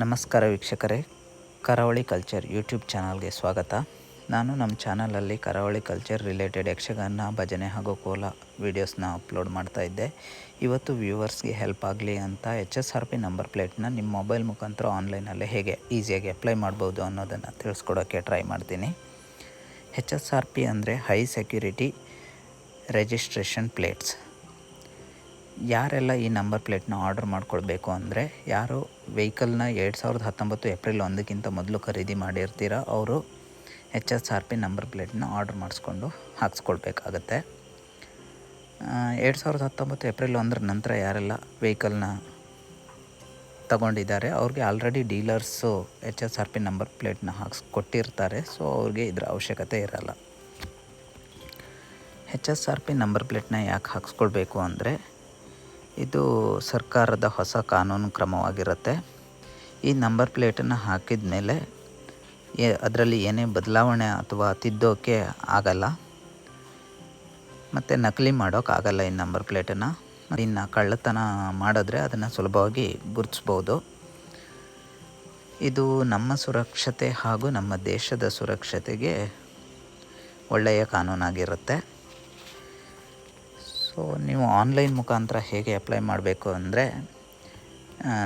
ನಮಸ್ಕಾರ ವೀಕ್ಷಕರೇ, ಕರಾವಳಿ ಕಲ್ಚರ್ ಯೂಟ್ಯೂಬ್ ಚಾನಲ್ಗೆ ಸ್ವಾಗತ. ನಾನು ನಮ್ಮ ಚಾನಲಲ್ಲಿ ಕರಾವಳಿ ಕಲ್ಚರ್ ರಿಲೇಟೆಡ್ ಯಕ್ಷಗಾನ, ಭಜನೆ ಹಾಗೂ ಕೋಲ ವೀಡಿಯೋಸ್ನ ಅಪ್ಲೋಡ್ ಮಾಡ್ತಾ ಇದ್ದೆ. ಇವತ್ತು ವ್ಯೂವರ್ಸ್ಗೆ ಹೆಲ್ಪ್ ಆಗಲಿ ಅಂತ H S R P number ಪ್ಲೇಟ್ನ ನಿಮ್ಮ ಮೊಬೈಲ್ ಮುಖಾಂತರ ಆನ್ಲೈನಲ್ಲೇ ಹೇಗೆ ಈಸಿಯಾಗಿ ಅಪ್ಲೈ ಮಾಡ್ಬೋದು ಅನ್ನೋದನ್ನು ತಿಳಿಸ್ಕೊಡೋಕ್ಕೆ ಟ್ರೈ ಮಾಡ್ತೀನಿ. ಎಚ್ ಎಸ್ ಆರ್ ಪಿ ಅಂದರೆ ಹೈ ಸೆಕ್ಯೂರಿಟಿ ರಿಜಿಸ್ಟ್ರೇಷನ್ ಪ್ಲೇಟ್ಸ್. ಯಾರೆಲ್ಲ ಈ ನಂಬರ್ ಪ್ಲೇಟ್ನ ಆರ್ಡರ್ ಮಾಡ್ಕೊಳ್ಬೇಕು ಅಂದರೆ ಯಾರು ವೆಹಿಕಲ್ನ ಎರಡು ಸಾವಿರದ ಹತ್ತೊಂಬತ್ತು ಏಪ್ರಿಲ್ ಒಂದಕ್ಕಿಂತ ಮೊದಲು ಖರೀದಿ ಮಾಡಿರ್ತೀರ ಅವರು H S R P number ಪ್ಲೇಟ್ನ order ಮಾಡಿಸ್ಕೊಂಡು ಹಾಕ್ಸ್ಕೊಳ್ಬೇಕಾಗತ್ತೆ. ಎರಡು ಸಾವಿರದ ಹತ್ತೊಂಬತ್ತು ಏಪ್ರಿಲ್ ಒಂದರ ನಂತರ ಯಾರೆಲ್ಲ ವೆಹಿಕಲ್ನ ತಗೊಂಡಿದ್ದಾರೆ, ಅವ್ರಿಗೆ already dealers H S R P number ಪ್ಲೇಟ್ನ ಹಾಕ್ಸ್ ಕೊಟ್ಟಿರ್ತಾರೆ ಸೊ ಅವ್ರಿಗೆ ಇದರ ಅವಶ್ಯಕತೆ ಇರಲ್ಲ. H S R P number ಪ್ಲೇಟ್ನ ಯಾಕೆ ಹಾಕ್ಸ್ಕೊಳ್ಬೇಕು ಅಂದರೆ ಇದು ಸರ್ಕಾರದ ಹೊಸ ಕಾನೂನು ಕ್ರಮವಾಗಿರುತ್ತೆ. ಈ ನಂಬರ್ ಪ್ಲೇಟನ್ನು ಹಾಕಿದ ಮೇಲೆ ಅದರಲ್ಲಿ ಏನೇ ಬದಲಾವಣೆ ಅಥವಾ ತಿದ್ದೋಕೆ ಆಗಲ್ಲ. ಮತ್ತು ನಕಲಿ ಮಾಡೋಕ್ಕಾಗಲ್ಲ ಈ ನಂಬರ್ ಪ್ಲೇಟನ್ನು. ಇನ್ನು ಕಳ್ಳತನ ಮಾಡಿದ್ರೆ ಅದನ್ನು ಸುಲಭವಾಗಿ ಗುರುತಿಸ್ಬೋದು. ಇದು ನಮ್ಮ ಸುರಕ್ಷತೆ ಹಾಗೂ ನಮ್ಮ ದೇಶದ ಸುರಕ್ಷತೆಗೆ ಒಳ್ಳೆಯ ಕಾನೂನಾಗಿರುತ್ತೆ. ಸೊ ನೀವು ಆನ್ಲೈನ್ ಮುಖಾಂತರ ಹೇಗೆ ಅಪ್ಲೈ ಮಾಡಬೇಕು ಅಂದರೆ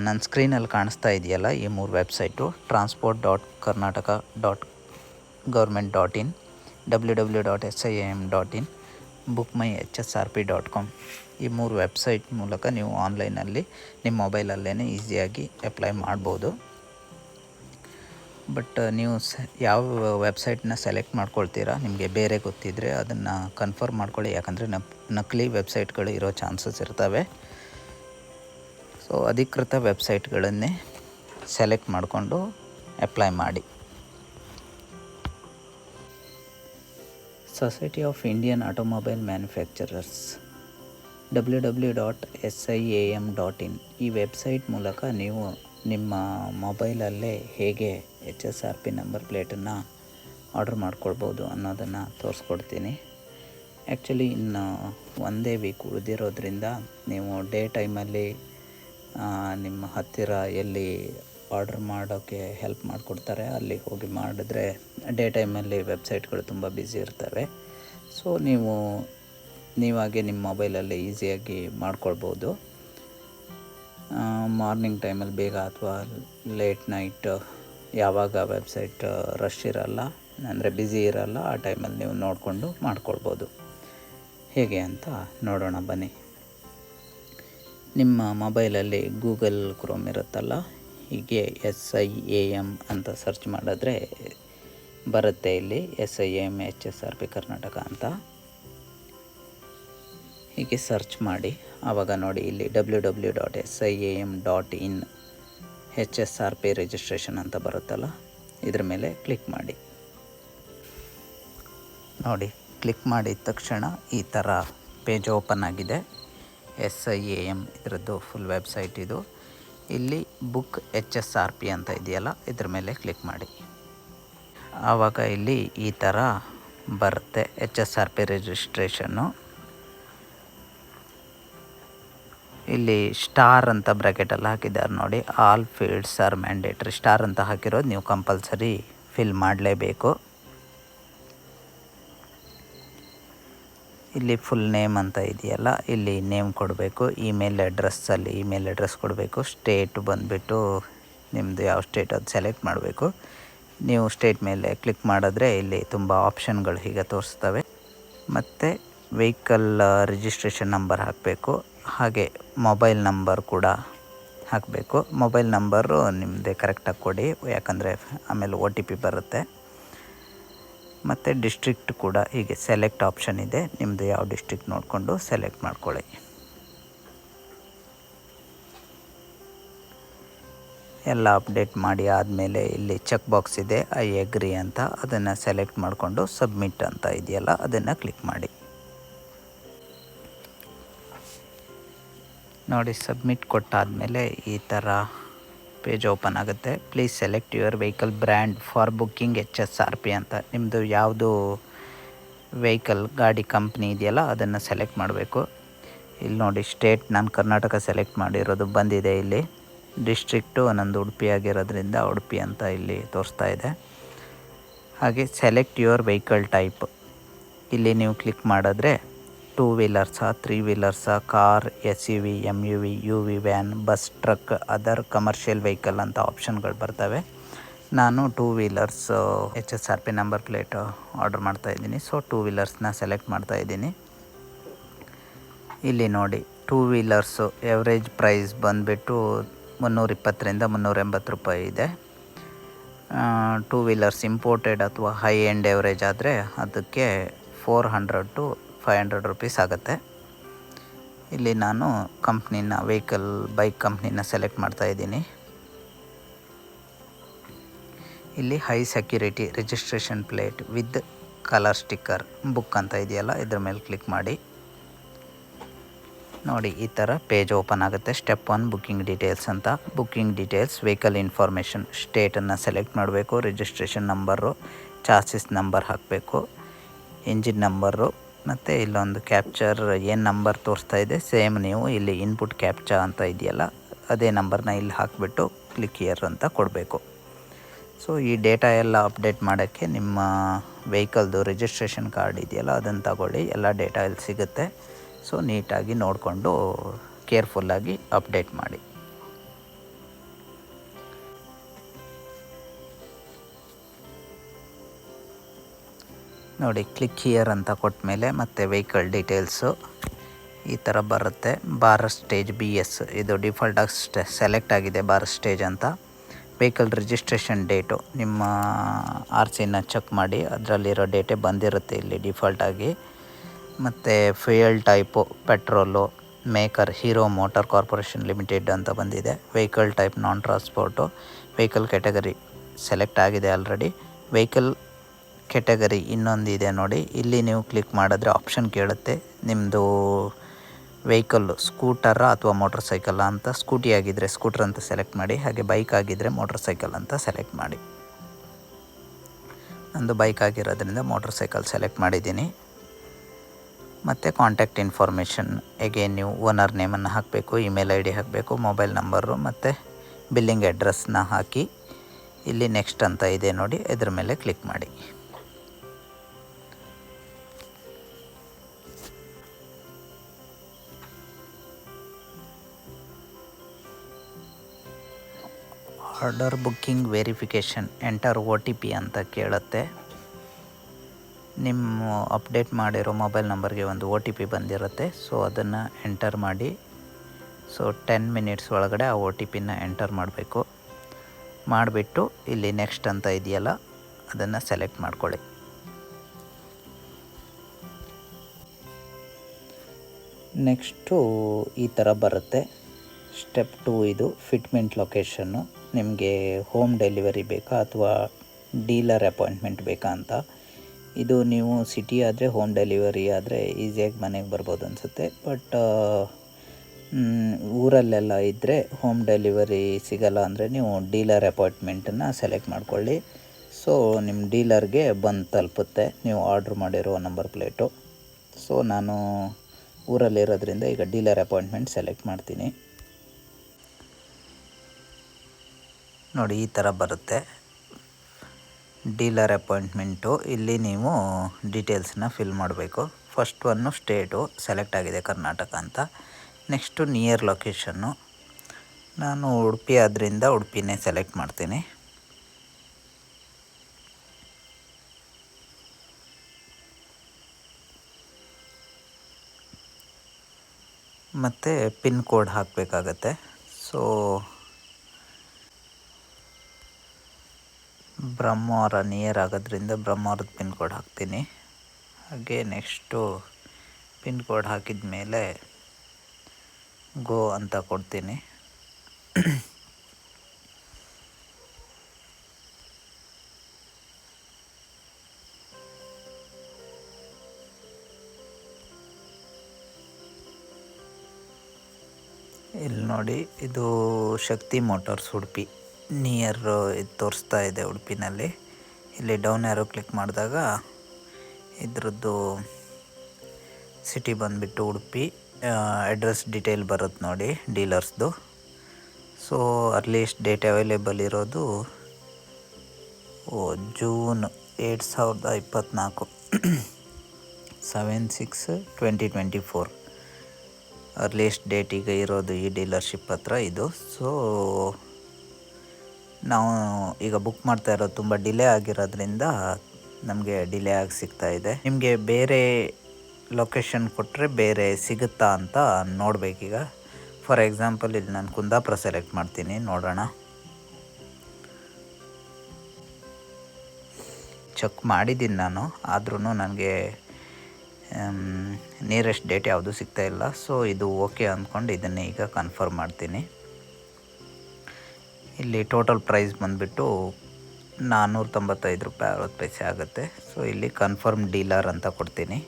ನನ್ನ ಸ್ಕ್ರೀನಲ್ಲಿ ಕಾಣಿಸ್ತಾ ಇದೆಯಲ್ಲ ಈ ಮೂರು website transport dot Karnataka dot government dot in W W dot S I M dot in book my H S R P dot com ಈ ಮೂರು ವೆಬ್ಸೈಟ್ ಮೂಲಕ ನೀವು ಆನ್ಲೈನಲ್ಲಿ ನಿಮ್ಮ ಮೊಬೈಲಲ್ಲೇ ಈಸಿಯಾಗಿ ಅಪ್ಲೈ ಮಾಡ್ಬೋದು. ಬಟ್ ನೀವು ಸ, ಯಾವ ವೆಬ್ಸೈಟ್ನ ಸೆಲೆಕ್ಟ್ ಮಾಡ್ಕೊಳ್ತೀರಾ? ನಿಮಗೆ ಬೇರೆ ಗೊತ್ತಿದ್ದರೆ ಅದನ್ನು ಕನ್ಫರ್ಮ್ ಮಾಡ್ಕೊಳ್ಳಿ, ಯಾಕಂದರೆ ನಕ್ ನಕಲಿ ವೆಬ್ಸೈಟ್ಗಳು ಇರೋ ಚಾನ್ಸಸ್ ಇರ್ತವೆ. ಸೊ ಅಧಿಕೃತ ವೆಬ್ಸೈಟ್ಗಳನ್ನೇ ಸೆಲೆಕ್ಟ್ ಮಾಡಿಕೊಂಡು ಅಪ್ಲೈ ಮಾಡಿ. Society of Indian automobile manufacturers W W dot S I A M dot in ಈ ವೆಬ್ಸೈಟ್ ಮೂಲಕ ನೀವು ನಿಮ್ಮ ಮೊಬೈಲಲ್ಲೇ ಹೇಗೆ H S R P number ಪ್ಲೇಟನ್ನು order ಮಾಡ್ಕೊಳ್ಬೋದು ಅನ್ನೋದನ್ನು ತೋರಿಸ್ಕೊಡ್ತೀನಿ. ಆ್ಯಕ್ಚುಲಿ ಇನ್ನು ಒಂದೇ ವೀಕ್ ಉಳಿದಿರೋದ್ರಿಂದ ನೀವು ಡೇ ಟೈಮಲ್ಲಿ ನಿಮ್ಮ ಹತ್ತಿರ ಎಲ್ಲಿ ಆರ್ಡ್ರ್ ಮಾಡೋಕ್ಕೆ ಹೆಲ್ಪ್ ಮಾಡಿಕೊಡ್ತಾರೆ, ಅಲ್ಲಿ ಹೋಗಿ ಮಾಡಿದ್ರೆ ಡೇ ಟೈಮಲ್ಲಿ ವೆಬ್ಸೈಟ್ಗಳು ತುಂಬ ಬ್ಯುಸಿ ಇರ್ತವೆ. ಸೊ ನೀವು ನೀವಾಗೆ ನಿಮ್ಮ ಮೊಬೈಲಲ್ಲಿ ಈಸಿಯಾಗಿ ಮಾಡ್ಕೊಳ್ಬೋದು. ಮಾರ್ನಿಂಗ್ ಟೈಮಲ್ಲಿ ಬೇಗ ಅಥವಾ ಲೇಟ್ ನೈಟ್ ಯಾವಾಗ ವೆಬ್ಸೈಟ್ ರಶ್ ಇರಲ್ಲ, ಅಂದರೆ ಬ್ಯುಸಿ ಇರಲ್ಲ, ಆ ಟೈಮಲ್ಲಿ ನೀವು ನೋಡಿಕೊಂಡು ಮಾಡ್ಕೊಳ್ಬೋದು. ಹೇಗೆ ಅಂತ ನೋಡೋಣ ಬನ್ನಿ. ನಿಮ್ಮ ಮೊಬೈಲಲ್ಲಿ ಗೂಗಲ್ ಕ್ರೋಮ್ ಇರುತ್ತಲ್ಲ, ಹೀಗೆ ಎಸ್ ಐ ಎ ಎಂ ಅಂತ ಸರ್ಚ್ ಮಾಡಿದ್ರೆ ಬರುತ್ತೆ ಇಲ್ಲಿ, S I M, H S R P, Karnataka ಅಂತ. ಹೀಗೆ ಸರ್ಚ್ ಮಾಡಿ, ಆವಾಗ ನೋಡಿ ಇಲ್ಲಿ W W dot S I A M dot in H S R P registration ಅಂತ ಬರುತ್ತಲ್ಲ, ಇದ್ರ ಮೇಲೆ ಕ್ಲಿಕ್ ಮಾಡಿ. ನೋಡಿ ಕ್ಲಿಕ್ ಮಾಡಿದ ತಕ್ಷಣ ಈ ಥರ ಪೇಜ್ ಓಪನ್ ಆಗಿದೆ. ಎಸ್ ಐ ಎ ಎಂ ಇದರದ್ದು ಫುಲ್ ವೆಬ್ಸೈಟ್ ಇದು. ಇಲ್ಲಿ book H S R P ಅಂತ ಇದೆಯಲ್ಲ, ಇದ್ರ ಮೇಲೆ ಕ್ಲಿಕ್ ಮಾಡಿ. ಆವಾಗ ಇಲ್ಲಿ ಈ ಥರ ಬರುತ್ತೆ H S R P registration ಇಲ್ಲಿ ಸ್ಟಾರ್ ಅಂತ ಬ್ರ್ಯಾಕೆಟಲ್ಲಿ ಹಾಕಿದ್ದಾರೆ ನೋಡಿ. All fields are mandatory. Star ಅಂತ ಹಾಕಿರೋದು ನೀವು ಕಂಪಲ್ಸರಿ ಫಿಲ್ ಮಾಡಲೇಬೇಕು. ಇಲ್ಲಿ ಫುಲ್ ನೇಮ್ ಅಂತ ಇದೆಯಲ್ಲ, ಇಲ್ಲಿ ನೇಮ್ ಕೊಡಬೇಕು ಇಮೇಲ್ ಅಡ್ರೆಸ್ಸಲ್ಲಿ ಇಮೇಲ್ ಅಡ್ರೆಸ್ ಕೊಡಬೇಕು ಸ್ಟೇಟ್ ಬಂದುಬಿಟ್ಟು ನಿಮ್ಮದು ಯಾವ ಸ್ಟೇಟ್ ಅದು ಸೆಲೆಕ್ಟ್ ಮಾಡಬೇಕು. ನೀವು ಸ್ಟೇಟ್ ಮೇಲೆ ಕ್ಲಿಕ್ ಮಾಡಿದ್ರೆ ಇಲ್ಲಿ ತುಂಬ ಆಪ್ಷನ್ಗಳು ಹೀಗೆ ತೋರಿಸ್ತವೆ. ಮತ್ತು ವೆಹಿಕಲ್ ರಿಜಿಸ್ಟ್ರೇಷನ್ ನಂಬರ್ ಹಾಕಬೇಕು, ಹಾಗೆ ಮೊಬೈಲ್ ನಂಬರ್ ಕೂಡ ಹಾಕಬೇಕು. ಮೊಬೈಲ್ ನಂಬರು ನಿಮ್ಮದೇ ಕರೆಕ್ಟಾಗಿ ಕೊಡಿ, ಯಾಕಂದರೆ ಆಮೇಲೆ ಒ ಬರುತ್ತೆ. ಮತ್ತು ಡಿಸ್ಟ್ರಿಕ್ಟ್ ಕೂಡ ಹೀಗೆ ಸೆಲೆಕ್ಟ್ ಆಪ್ಷನ್ ಇದೆ. ನಿಮ್ಮದು ಯಾವ ಡಿಸ್ಟ್ರಿಕ್ಟ್ ನೋಡಿಕೊಂಡು ಸೆಲೆಕ್ಟ್ ಮಾಡ್ಕೊಳ್ಳಿ. ಎಲ್ಲ ಅಪ್ಡೇಟ್ ಮಾಡಿ ಆದಮೇಲೆ ಇಲ್ಲಿ ಚೆಕ್ ಬಾಕ್ಸ್ ಇದೆ. ಐ ಎಗ್ರಿ ಅಂತ. ಅದನ್ನು ಸೆಲೆಕ್ಟ್ ಮಾಡಿಕೊಂಡು ಸಬ್ಮಿಟ್ ಅಂತ ಇದೆಯಲ್ಲ, ಅದನ್ನು ಕ್ಲಿಕ್ ಮಾಡಿ. ನೋಡಿ ಸಬ್ಮಿಟ್ ಕೊಟ್ಟಾದಮೇಲೆ ಈ ಥರ ಪೇಜ್ ಓಪನ್ ಆಗುತ್ತೆ. Please select your vehicle brand for booking H S R P ಅಂತ. ನಿಮ್ಮದು ಯಾವುದು ವೆಹಿಕಲ್ ಗಾಡಿ ಕಂಪ್ನಿ ಇದೆಯಲ್ಲ ಅದನ್ನು ಸೆಲೆಕ್ಟ್ ಮಾಡಬೇಕು. ಇಲ್ಲಿ ನೋಡಿ ಸ್ಟೇಟ್ ನಾನು ಕರ್ನಾಟಕ ಸೆಲೆಕ್ಟ್ ಮಾಡಿರೋದು ಬಂದಿದೆ ಇಲ್ಲಿ. ಡಿಸ್ಟ್ರಿಕ್ಟು ನಂದು ಉಡುಪಿ ಆಗಿರೋದ್ರಿಂದ ಉಡುಪಿ ಅಂತ ಇಲ್ಲಿ ತೋರಿಸ್ತಾ ಇದೆ. ಹಾಗೆ ಸೆಲೆಕ್ಟ್ ಯುವರ್ ವೆಹಿಕಲ್ ಟೈಪ್ ಇಲ್ಲಿ ನೀವು ಕ್ಲಿಕ್ ಮಾಡಿದ್ರೆ two wheelers, three wheelers, car S U V M U V U V van, bus, truck, other commercial vehicle ಅಂತ ಆಪ್ಷನ್ಗಳು ಬರ್ತವೆ. ನಾನು two wheelers H S R P number plate order ಮಾಡ್ತಾ ಇದ್ದೀನಿ. So, two ವೀಲರ್ಸ್ನ select ಮಾಡ್ತಾ ಇದ್ದೀನಿ. ಇಲ್ಲಿ ನೋಡಿ, ಟೂ ವೀಲರ್ಸು ಎವ್ರೇಜ್ ಪ್ರೈಸ್ ಬಂದುಬಿಟ್ಟು ಮುನ್ನೂರಿಪ್ಪತ್ತರಿಂದ ಮುನ್ನೂರ ಎಂಬತ್ತು ರೂಪಾಯಿ ಇದೆ. ಟೂ ವೀಲರ್ಸ್ ಇಂಪೋರ್ಟೆಡ್ ಅಥವಾ ಹೈ ಎಂಡ್ ಎವರೇಜ್ ಆದರೆ ಅದಕ್ಕೆ four hundred to five hundred rupees ಆಗುತ್ತೆ. ಇಲ್ಲಿ ನಾನು ಕಂಪ್ನಿನ ವೆಹಿಕಲ್, ಬೈಕ್ ಕಂಪ್ನಿನ ಸೆಲೆಕ್ಟ್ ಮಾಡ್ತಾ ಇದ್ದೀನಿ. ಇಲ್ಲಿ high security registration plate with colour sticker book ಅಂತ ಇದೆಯಲ್ಲ, ಇದ್ರ ಮೇಲೆ ಕ್ಲಿಕ್ ಮಾಡಿ. ನೋಡಿ, ಈ ಥರ ಪೇಜ್ ಓಪನ್ ಆಗುತ್ತೆ. ಸ್ಟೆಪ್ ಒನ್ ಬುಕ್ಕಿಂಗ್ ಡೀಟೇಲ್ಸ್ ಅಂತ. ಬುಕ್ಕಿಂಗ್ ಡೀಟೇಲ್ಸ್, ವೆಹಿಕಲ್ ಇನ್ಫಾರ್ಮೇಷನ್, ಸ್ಟೇಟನ್ನು ಸೆಲೆಕ್ಟ್ ಮಾಡಬೇಕು, ರಿಜಿಸ್ಟ್ರೇಷನ್ ನಂಬರು ಚಾರ್ಸಿಸ್ ನಂಬರ್ ಹಾಕಬೇಕು, ಇಂಜಿನ್ ನಂಬರು ಮತ್ತು ಇಲ್ಲೊಂದು ಕ್ಯಾಪ್ಚರ್ ಏನು ನಂಬರ್ ತೋರಿಸ್ತಾ ಇದೆ ಸೇಮ್ ನೀವು ಇಲ್ಲಿ ಇನ್ಪುಟ್ ಕ್ಯಾಪ್ಚಾ ಅಂತ ಇದೆಯಲ್ಲ, ಅದೇ ನಂಬರ್ನ ಇಲ್ಲಿ ಹಾಕಿಬಿಟ್ಟು ಕ್ಲಿಕ್ ಇಯರ್ ಅಂತ ಕೊಡಬೇಕು. ಸೊ ಈ ಡೇಟಾ ಎಲ್ಲ ಅಪ್ಡೇಟ್ ಮಾಡೋಕ್ಕೆ ನಿಮ್ಮ ವೆಹಿಕಲ್ದು ರಿಜಿಸ್ಟ್ರೇಷನ್ ಕಾರ್ಡ್ ಇದೆಯಲ್ಲ, ಅದನ್ನು ತಗೊಳ್ಳಿ, ಎಲ್ಲ ಡೇಟಾ ಇಲ್ಲಿ ಸಿಗುತ್ತೆ. ಸೊ ನೀಟಾಗಿ ನೋಡಿಕೊಂಡು ಕೇರ್ಫುಲ್ಲಾಗಿ ಅಪ್ಡೇಟ್ ಮಾಡಿ. ನೋಡಿ ಕ್ಲಿಕ್ ಹಿಯರ್ ಅಂತ ಕೊಟ್ಟ ಮೇಲೆ ಮತ್ತು ವೆಹಿಕಲ್ ಡೀಟೇಲ್ಸು ಈ ಥರ ಬರುತ್ತೆ. ಭಾರತ್ ಸ್ಟೇಜ್ ಬಿ ಎಸ್ ಇದು ಡಿಫಾಲ್ಟಾಗಿ ಸ್ಟೆ ಸೆಲೆಕ್ಟ್ ಆಗಿದೆ ಭಾರತ್ ಸ್ಟೇಜ್ ಅಂತ. ವೆಹಿಕಲ್ ರಿಜಿಸ್ಟ್ರೇಷನ್ ಡೇಟು ನಿಮ್ಮ ಆರ್ ಸಿನ ಚೆಕ್ ಮಾಡಿ, ಅದರಲ್ಲಿರೋ ಡೇಟೇ ಬಂದಿರುತ್ತೆ ಇಲ್ಲಿ ಡಿಫಾಲ್ಟಾಗಿ ಮತ್ತು fuel type petrol maker Hero Motor Corporation Limited ಅಂತ ಬಂದಿದೆ. Vehicle type non transport vehicle category select ಆಗಿದೆ ಆಲ್ರೆಡಿ ವೆಹಿಕಲ್ ಕೆಟಗರಿ ಇನ್ನೊಂದು ಇದೆ ನೋಡಿ. ಇಲ್ಲಿ ನೀವು ಕ್ಲಿಕ್ ಮಾಡಿದ್ರೆ ಆಪ್ಷನ್ ಕೇಳುತ್ತೆ. ನಿಮ್ಮದು ವೆಹಿಕಲ್ಲು ಸ್ಕೂಟರ ಅಥವಾ ಮೋಟ್ರ್ ಸೈಕಲ್ ಅಂತ ಸ್ಕೂಟಿ ಆಗಿದ್ದರೆ ಸ್ಕೂಟರ್ ಅಂತ ಸೆಲೆಕ್ಟ್ ಮಾಡಿ, ಹಾಗೆ ಬೈಕ್ ಆಗಿದ್ದರೆ ಮೋಟ್ರ್ ಸೈಕಲ್ ಅಂತ ಸೆಲೆಕ್ಟ್ ಮಾಡಿ. ನಂದು ಬೈಕ್ ಆಗಿರೋದ್ರಿಂದ ಮೋಟ್ರ್ ಸೈಕಲ್ ಸೆಲೆಕ್ಟ್ ಮಾಡಿದ್ದೀನಿ. ಮತ್ತು ಕಾಂಟ್ಯಾಕ್ಟ್ ಇನ್ಫಾರ್ಮೇಷನ್ ಎಗೇನ್ ನೀವು ಓನರ್ ನೇಮನ್ನು ಹಾಕಬೇಕು ಇಮೇಲ್ ಐ ಡಿ ಹಾಕಬೇಕು ಮೊಬೈಲ್ ನಂಬರು ಮತ್ತು ಬಿಲ್ಲಿಂಗ್ ಅಡ್ರೆಸ್ನ ಹಾಕಿ. ಇಲ್ಲಿ ನೆಕ್ಸ್ಟ್ ಅಂತ ಇದೆ ನೋಡಿ, ಇದ್ರ ಮೇಲೆ ಕ್ಲಿಕ್ ಮಾಡಿ. Order booking verification, enter O T P ಅಂತ ಕೇಳುತ್ತೆ. ನಿಮ್ಮ ಅಪ್ಡೇಟ್ ಮಾಡಿರೋ ಮೊಬೈಲ್ ನಂಬರ್ಗೆ ಒಂದು ಒ ಟಿ ಪಿ ಬಂದಿರುತ್ತೆ. ಸೊ ಅದನ್ನು ಎಂಟರ್ ಮಾಡಿ. ಸೊ ಟೆನ್ ಮಿನಿಟ್ಸ್ ಒಳಗಡೆ ಆ ಒ ಟಿ ಪಿನ ಎಂಟರ್ ಮಾಡಬೇಕು. ಮಾಡಿಬಿಟ್ಟು ಇಲ್ಲಿ ನೆಕ್ಸ್ಟ್ ಅಂತ ಇದೆಯಲ್ಲ, ಅದನ್ನು ಸೆಲೆಕ್ಟ್ ಮಾಡ್ಕೊಳ್ಳಿ. ನೆಕ್ಸ್ಟು ಈ ಥರ ಬರುತ್ತೆ. ಸ್ಟೆಪ್ ಟು ಇದು ಫಿಟ್ಮೆಂಟ್ ಲೊಕೇಶನ್ನು ನಿಮಗೆ ಹೋಮ್ ಡೆಲಿವರಿ ಬೇಕಾ ಅಥವಾ ಡೀಲರ್ ಅಪಾಯಿಂಟ್ಮೆಂಟ್ ಬೇಕಾ ಅಂತ. ಇದು ನೀವು ಸಿಟಿ ಆದರೆ ಹೋಮ್ ಡೆಲಿವರಿ ಆದರೆ ಈಸಿಯಾಗಿ ಮನೆಗೆ ಬರ್ಬೋದು ಅನಿಸುತ್ತೆ. ಬಟ್ ಊರಲ್ಲೆಲ್ಲ ಇದ್ದರೆ ಹೋಮ್ ಡೆಲಿವರಿ ಸಿಗಲ್ಲ ಅಂದರೆ ನೀವು ಡೀಲರ್ ಅಪಾಯಿಂಟ್ಮೆಂಟನ್ನು ಸೆಲೆಕ್ಟ್ ಮಾಡ್ಕೊಳ್ಳಿ. ಸೊ, ನಿಮ್ಮ ಡೀಲರ್ಗೆ ಬಂದು ತಲುಪುತ್ತೆ. ನೀವು ಆರ್ಡ್ರ್ ಮಾಡಿರೋ ನಂಬರ್ ಪ್ಲೇಟು. ಸೊ, ನಾನು ಊರಲ್ಲಿರೋದ್ರಿಂದ ಈಗ ಡೀಲರ್ ಅಪಾಯಿಂಟ್ಮೆಂಟ್ ಸೆಲೆಕ್ಟ್ ಮಾಡ್ತೀನಿ. ನೋಡಿ, ಈ ಥರ ಬರುತ್ತೆ. Dealer appointment. ಇಲ್ಲಿ ನೀವು ಡೀಟೇಲ್ಸನ್ನ ಫಿಲ್ ಮಾಡಬೇಕು. ಫಸ್ಟ್ ಒನ್ನು ಸ್ಟೇಟು, ಸೆಲೆಕ್ಟ್ ಆಗಿದೆ ಕರ್ನಾಟಕ ಅಂತ. ನೆಕ್ಸ್ಟು ನಿಯರ್ ಲೊಕೇಶನ್ನು ನಾನು ಉಡುಪಿ ಆದ್ದರಿಂದ ಉಡುಪಿನೇ ಸೆಲೆಕ್ಟ್ ಮಾಡ್ತೀನಿ. ಮತ್ತು ಪಿನ್ ಕೋಡ್ ಹಾಕಬೇಕಾಗತ್ತೆ. ಸೊ ಬ್ರಹ್ಮವರ ನಿಯರ್ ಆಗೋದ್ರಿಂದ ಬ್ರಹ್ಮಾವರದ ಪಿನ್ ಕೋಡ್ ಹಾಕ್ತೀನಿ. ಹಾಗೆ ನೆಕ್ಸ್ಟು ಪಿನ್ ಕೋಡ್ ಹಾಕಿದ ಮೇಲೆ ಗೋ ಅಂತ ಕೊಡ್ತೀನಿ. ಇಲ್ಲಿ ನೋಡಿ, ಇದು ಶಕ್ತಿ ಮೋಟಾರ್ಸ್ ಉಡುಪಿ. ನಿಯರ್ ಇದು ತೋರಿಸ್ತಾ ಇದೆ ಉಡುಪಿನಲ್ಲಿ. ಇಲ್ಲಿ ಡೌನ್ ಯಾರೋ ಕ್ಲಿಕ್ ಮಾಡಿದಾಗ ಇದ್ರದ್ದು ಸಿಟಿ ಬಂದುಬಿಟ್ಟು ಉಡುಪಿ ಅಡ್ರೆಸ್ ಡೀಟೇಲ್ ಬರುತ್ತೆ ನೋಡಿ ಡೀಲರ್ಸ್ದು ಸೊ ಅರ್ಲೀಸ್ಟ್ ಡೇಟ್ ಅವೈಲೇಬಲ್ ಇರೋದು, ಓ ಜೂನ್ ಏಟ್ ಸಾವಿರದ ಇಪ್ಪತ್ತ್ನಾಲ್ಕು seven six twenty twenty four earliest date ಈಗ ಇರೋದು ಈ ಡೀಲರ್ಶಿಪ್ ಹತ್ರ ಇದು. ಸೊ ನಾವು ಈಗ ಬುಕ್ ಮಾಡ್ತಾ ಇರೋದು ತುಂಬ ಡಿಲೇ ಆಗಿರೋದ್ರಿಂದ ನಮಗೆ ಡಿಲೇ ಆಗಿ ಸಿಗ್ತಾ ಇದೆ. ನಿಮಗೆ ಬೇರೆ ಲೊಕೇಶನ್ ಕೊಟ್ಟರೆ ಬೇರೆ ಸಿಗುತ್ತಾ ಅಂತ ನೋಡಬೇಕೀಗ. ಫಾರ್ ಎಕ್ಸಾಂಪಲ್ ಇಲ್ಲಿ ನಾನು ಕುಂದಾಪುರ ಸೆಲೆಕ್ಟ್ ಮಾಡ್ತೀನಿ, ನೋಡೋಣ. ಚೆಕ್ ಮಾಡಿದ್ದೀನಿ ನಾನು ಆದ್ರೂ ನನಗೆ ನಿಯರೆಸ್ಟ್ ಡೇಟ್ ಯಾವುದು ಸಿಗ್ತಾ ಇಲ್ಲ. ಸೊ ಇದು ಓಕೆ ಅಂದ್ಕೊಂಡು ಇದನ್ನು ಈಗ ಕನ್ಫರ್ಮ್ ಮಾಡ್ತೀನಿ. ಇಲ್ಲಿ ಟೋಟಲ್ ಪ್ರೈಸ್ ಬಂದುಬಿಟ್ಟು ನಾನ್ನೂರ ತೊಂಬತ್ತೈದು ರೂಪಾಯಿ ಅರವತ್ತು ಪೈಸೆ ಆಗುತ್ತೆ. ಸೊ ಇಲ್ಲಿ ಕನ್ಫರ್ಮ್ ಡೀಲರ್ ಅಂತ ಕೊಡ್ತೀನಿ.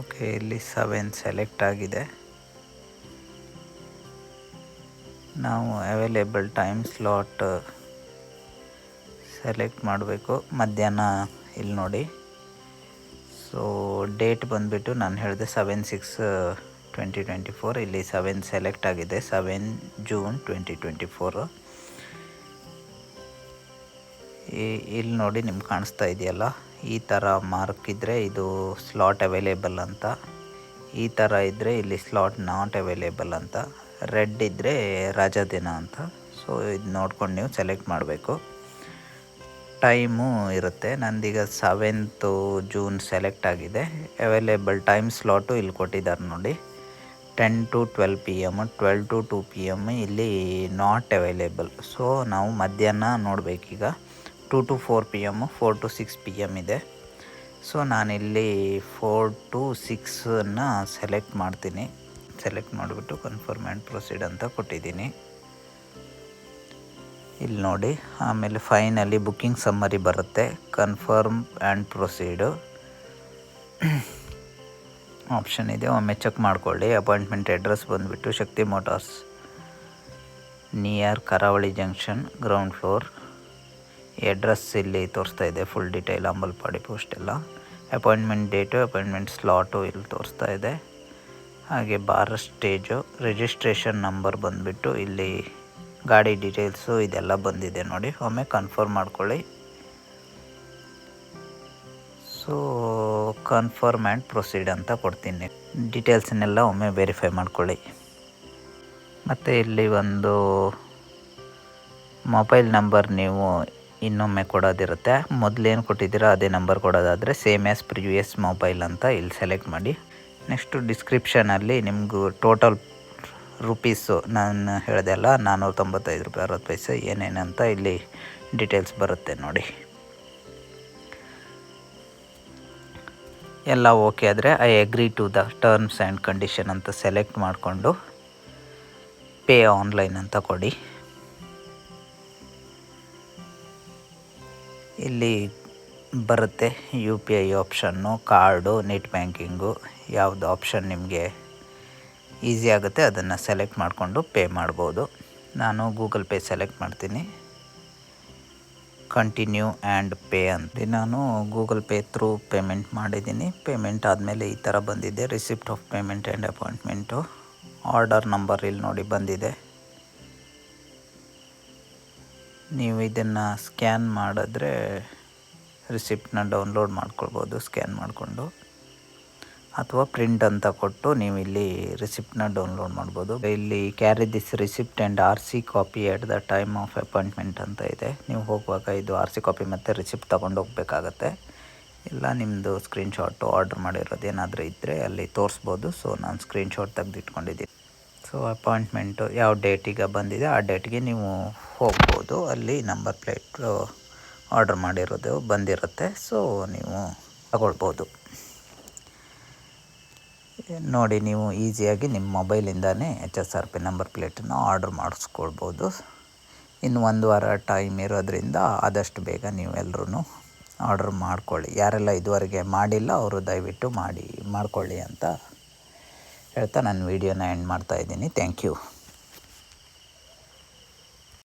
ಓಕೆ, ಇಲ್ಲಿ ಸೆವೆನ್ ಸೆಲೆಕ್ಟ್ ಆಗಿದೆ. ನಾವು ಅವೈಲೇಬಲ್ ಟೈಮ್ ಸ್ಲಾಟ್ ಸೆಲೆಕ್ಟ್ ಮಾಡಬೇಕು. ಮಧ್ಯಾಹ್ನ ಇಲ್ಲಿ ನೋಡಿ. ಸೊ ಡೇಟ್ ಬಂದುಬಿಟ್ಟು ನಾನು ಹೇಳಿದೆ seven six twenty twenty four ಇಲ್ಲಿ ಸೆವೆನ್ ಸೆಲೆಕ್ಟ್ ಆಗಿದೆ. Seven June twenty twenty four ಇಲ್ಲಿ ನೋಡಿ ನಿಮ್ಗೆ ಕಾಣಿಸ್ತಾ ಇದೆಯಲ್ಲ? ಈ ಥರ ಮಾರ್ಕ್ ಇದ್ದರೆ ಇದು ಸ್ಲಾಟ್ ಅವೈಲೇಬಲ್ ಅಂತ. ಈ ಥರ ಇದ್ದರೆ ಇಲ್ಲಿ ಸ್ಲಾಟ್ ನಾಟ್ ಅವೈಲೇಬಲ್ ಅಂತ. ರೆಡ್ ಇದ್ದರೆ ದಿನ ಅಂತ. ಸೊ ಇದು ನೋಡ್ಕೊಂಡು ನೀವು ಸೆಲೆಕ್ಟ್ ಮಾಡಬೇಕು. ಟೈಮು ಇರುತ್ತೆ. ನಂದೀಗ ಸೆವೆಂತು ಜೂನ್ ಸೆಲೆಕ್ಟ್ ಆಗಿದೆ. ಅವೈಲೇಬಲ್ ಟೈಮ್ ಸ್ಲಾಟು ಇಲ್ಲಿ ಕೊಟ್ಟಿದ್ದಾರೆ ನೋಡಿ. Ten to twelve P M twelve to two P M ಇಲ್ಲಿ ನಾಟ್ ಅವೈಲೇಬಲ್ ಸೊ ನಾವು ಮಧ್ಯಾಹ್ನ ನೋಡಬೇಕೀಗ. Two to four P M four to six P M ಇದೆ. ಸೊ ನಾನಿಲ್ಲಿ ಫೋರ್ ಟು ಸಿಕ್ಸನ್ನು ಸೆಲೆಕ್ಟ್ ಮಾಡ್ತೀನಿ. ಸೆಲೆಕ್ಟ್ ಮಾಡಿಬಿಟ್ಟು ಕನ್ಫರ್ಮ್ ಆ್ಯಂಡ್ ಪ್ರೊಸೀಡ್ ಅಂತ ಕೊಟ್ಟಿದ್ದೀನಿ. ಇಲ್ಲಿ ನೋಡಿ, ಆಮೇಲೆ ಫೈನಲಿ ಬುಕ್ಕಿಂಗ್ ಸಮ್ಮರಿ ಬರುತ್ತೆ. ಕನ್ಫರ್ಮ್ ಆ್ಯಂಡ್ ಪ್ರೊಸೀಡು ಆಪ್ಷನ್ ಇದೆ, ಒಮ್ಮೆ ಚೆಕ್ ಮಾಡ್ಕೊಳ್ಳಿ. ಅಪಾಯಿಂಟ್ಮೆಂಟ್ ಅಡ್ರೆಸ್ ಬಂದುಬಿಟ್ಟು Shakti motors near Karavali junction ground floor address ಇಲ್ಲಿ ತೋರಿಸ್ತಾ ಇದೆ. ಫುಲ್ ಡೀಟೇಲ್ ಅಂಬಲ್ಪಾಡಿ ಪೋಸ್ಟ್ ಎಲ್ಲ. ಅಪಾಯಿಂಟ್ಮೆಂಟ್ ಡೇಟು ಅಪಾಯಿಂಟ್ಮೆಂಟ್ ಸ್ಲಾಟು ಇಲ್ಲಿ ತೋರಿಸ್ತಾ ಇದೆ. ಹಾಗೆ ಬಾರ್ ಸ್ಟೇಜು ರಿಜಿಸ್ಟ್ರೇಷನ್ ನಂಬರ್ ಬಂದುಬಿಟ್ಟು ಇಲ್ಲಿ ಗಾಡಿ ಡೀಟೇಲ್ಸು ಇದೆಲ್ಲ ಬಂದಿದೆ ನೋಡಿ. ಒಮ್ಮೆ ಕನ್ಫರ್ಮ್ ಮಾಡ್ಕೊಳ್ಳಿ. ಸೊ ಕನ್ಫರ್ಮ್ ಆ್ಯಂಡ್ ಪ್ರೊಸೀಡ್ ಅಂತ ಕೊಡ್ತೀನಿ. ಡೀಟೇಲ್ಸನ್ನೆಲ್ಲ ಒಮ್ಮೆ ವೆರಿಫೈ ಮಾಡ್ಕೊಳ್ಳಿ. ಮತ್ತು ಇಲ್ಲಿ ಒಂದು ಮೊಬೈಲ್ ನಂಬರ್ ನೀವು ಇನ್ನೊಮ್ಮೆ ಕೊಡೋದಿರುತ್ತೆ. ಮೊದಲೇನು ಕೊಟ್ಟಿದ್ದೀರೋ ಅದೇ ನಂಬರ್ ಕೊಡೋದಾದರೆ ಸೇಮ್ ಆ್ಯಸ್ ಪ್ರಿವಿಯಸ್ ಮೊಬೈಲ್ ಅಂತ ಇಲ್ಲಿ ಸೆಲೆಕ್ಟ್ ಮಾಡಿ. ನೆಕ್ಸ್ಟು ಡಿಸ್ಕ್ರಿಪ್ಷನಲ್ಲಿ ನಿಮಗೂ ಟೋಟಲ್ ರುಪೀಸು ನಾನು ಹೇಳಿದೆಲ್ಲ ನಾನ್ನೂರ ತೊಂಬತ್ತೈದು ರೂಪಾಯಿ, ಅರವತ್ತು ಪೈಸೆ ಏನೇನಂತ ಇಲ್ಲಿ ಡೀಟೇಲ್ಸ್ ಬರುತ್ತೆ ನೋಡಿ. ಎಲ್ಲ ಓಕೆ ಆದರೆ I agree to the terms and condition ಅಂತ ಸೆಲೆಕ್ಟ್ ಮಾಡಿಕೊಂಡು ಪೇ ಆನ್ಲೈನ್ ಅಂತ ಕೊಡಿ. ಇಲ್ಲಿ ಬರುತ್ತೆ U P I option card, net banking, ಯಾವುದು ಆಪ್ಷನ್ ನಿಮಗೆ ಈಸಿ ಆಗುತ್ತೆ ಅದನ್ನು ಸೆಲೆಕ್ಟ್ ಮಾಡಿಕೊಂಡು ಪೇ ಮಾಡ್ಬೋದು. ನಾನು ಗೂಗಲ್ ಪೇ ಸೆಲೆಕ್ಟ್ ಮಾಡ್ತೀನಿ. ಕಂಟಿನ್ಯೂ ಆ್ಯಂಡ್ ಪೇ ಅಂತ ನಾನು ಗೂಗಲ್ ಪೇ ಥ್ರೂ ಪೇಮೆಂಟ್ ಮಾಡಿದ್ದೀನಿ. ಪೇಮೆಂಟ್ ಆದಮೇಲೆ ಈ ಥರ ಬಂದಿದೆ. Receipt of payment and appointment order number ಇಲ್ಲಿ ನೋಡಿ ಬಂದಿದೆ. ನೀವು ಇದನ್ನು ಸ್ಕ್ಯಾನ್ ಮಾಡಿದ್ರೆ ರಿಸಿಪ್ಟನ್ನ ಡೌನ್ಲೋಡ್ ಮಾಡ್ಕೊಳ್ಬೋದು ಸ್ಕ್ಯಾನ್ ಮಾಡಿಕೊಂಡು. ಅಥವಾ ಪ್ರಿಂಟ್ ಅಂತ ಕೊಟ್ಟು ನೀವು ಇಲ್ಲಿ ರಿಸಿಪ್ಟನ್ನ ಡೌನ್ಲೋಡ್ ಮಾಡ್ಬೋದು. ಇಲ್ಲಿ carry this receipt and R C copy at the time of appointment ಅಂತ ಇದೆ. ನೀವು ಹೋಗುವಾಗ ಇದು ಆರ್ ಸಿ ಕಾಪಿ ಮತ್ತು ರಿಸಿಪ್ಟ್ ತೊಗೊಂಡು ಹೋಗ್ಬೇಕಾಗತ್ತೆ. ಇಲ್ಲ ನಿಮ್ಮದು ಸ್ಕ್ರೀನ್ಶಾಟು ಆರ್ಡ್ರ್ ಮಾಡಿರೋದು ಏನಾದರೂ ಇದ್ದರೆ ಅಲ್ಲಿ ತೋರಿಸ್ಬೋದು. ಸೊ ನಾನು ಸ್ಕ್ರೀನ್ಶಾಟ್ ತೆಗೆದಿಟ್ಕೊಂಡಿದ್ದೀನಿ. ಸೊ ಅಪಾಯಿಂಟ್ಮೆಂಟು ಯಾವ ಡೇಟಿಗೆ ಬಂದಿದೆ, ಆ ಡೇಟ್ಗೆ ನೀವು ಹೋಗ್ಬೋದು. ಅಲ್ಲಿ ನಂಬರ್ ಪ್ಲೇಟು ಆರ್ಡ್ರ್ ಮಾಡಿರೋದು ಬಂದಿರುತ್ತೆ. ಸೊ ನೀವು ತಗೊಳ್ಬೋದು. ನೋಡಿ, ನೀವು ಈಸಿಯಾಗಿ ನಿಮ್ಮ ಮೊಬೈಲಿಂದನೇ H S R P number ಪ್ಲೇಟನ್ನು order ಮಾಡಿಸ್ಕೊಳ್ಬೋದು. ಇನ್ನು ಒಂದು ವಾರ ಟೈಮ್ ಇರೋದ್ರಿಂದ ಆದಷ್ಟು ಬೇಗ ನೀವು ಎಲ್ಲರೂ ಆರ್ಡ್ರ್ ಮಾಡ್ಕೊಳ್ಳಿ. ಯಾರೆಲ್ಲ ಇದುವರೆಗೆ ಮಾಡಿಲ್ಲ, ಅವರು ದಯವಿಟ್ಟು ಮಾಡಿ, ಮಾಡಿಕೊಳ್ಳಿ ಅಂತ ಹೇಳ್ತಾ ನಾನು ವೀಡಿಯೋನ ಎಂಡ್ ಮಾಡ್ತಾ ಇದ್ದೀನಿ. Thank you